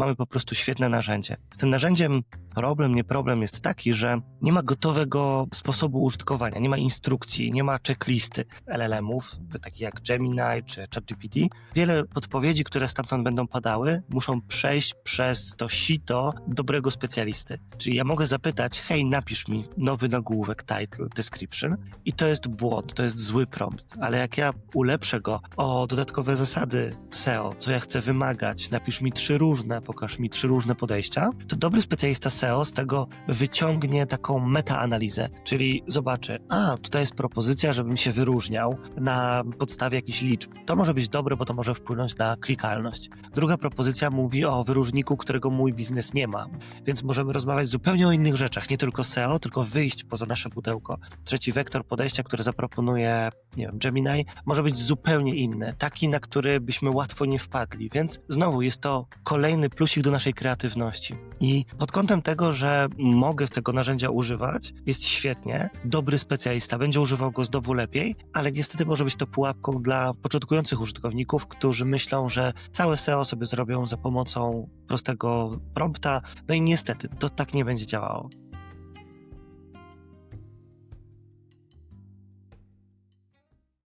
mamy po prostu świetne narzędzie. Z tym narzędziem problem, nie problem jest taki, że nie ma gotowego sposobu użytkowania, nie ma instrukcji, nie ma checklisty LLM-ów, takich jak Gemini czy ChatGPT. Wiele podpowiedzi, które stamtąd będą padały, muszą przejść przez to sito dobrego specjalisty. Czyli ja mogę zapytać, hej, napisz mi nowy nagłówek, title, description i to jest błąd, to jest zły prompt, ale jak ja ulepszę go o dodatkowe zasady SEO, co ja chcę wymagać, napisz mi trzy różne, pokaż mi trzy różne podejścia, to dobry specjalista SEO z tego wyciągnie taką metaanalizę, czyli zobaczy, a tutaj jest propozycja, żebym się wyróżniał na podstawie jakichś liczb. To może być dobre, bo to może wpłynąć na klikalność. Druga propozycja mówi o wyróżniku, którego mój biznes nie ma, więc możemy rozmawiać zupełnie o innych rzeczach, nie tylko SEO, tylko wyjść poza nasze pudełko. Trzeci wektor podejścia, który zaproponuje, nie wiem, Gemini, może być zupełnie inny, taki, na który byśmy łatwo nie wpadli, więc znowu jest to kolejny plusik do naszej kreatywności. I pod kątem tego, że mogę tego narzędzia używać, jest świetnie. Dobry specjalista będzie używał go znowu lepiej, ale niestety może być to pułapką dla początkujących użytkowników, którzy myślą, że całe SEO sobie zrobią za pomocą prostego prompta. No i niestety to tak nie będzie działało.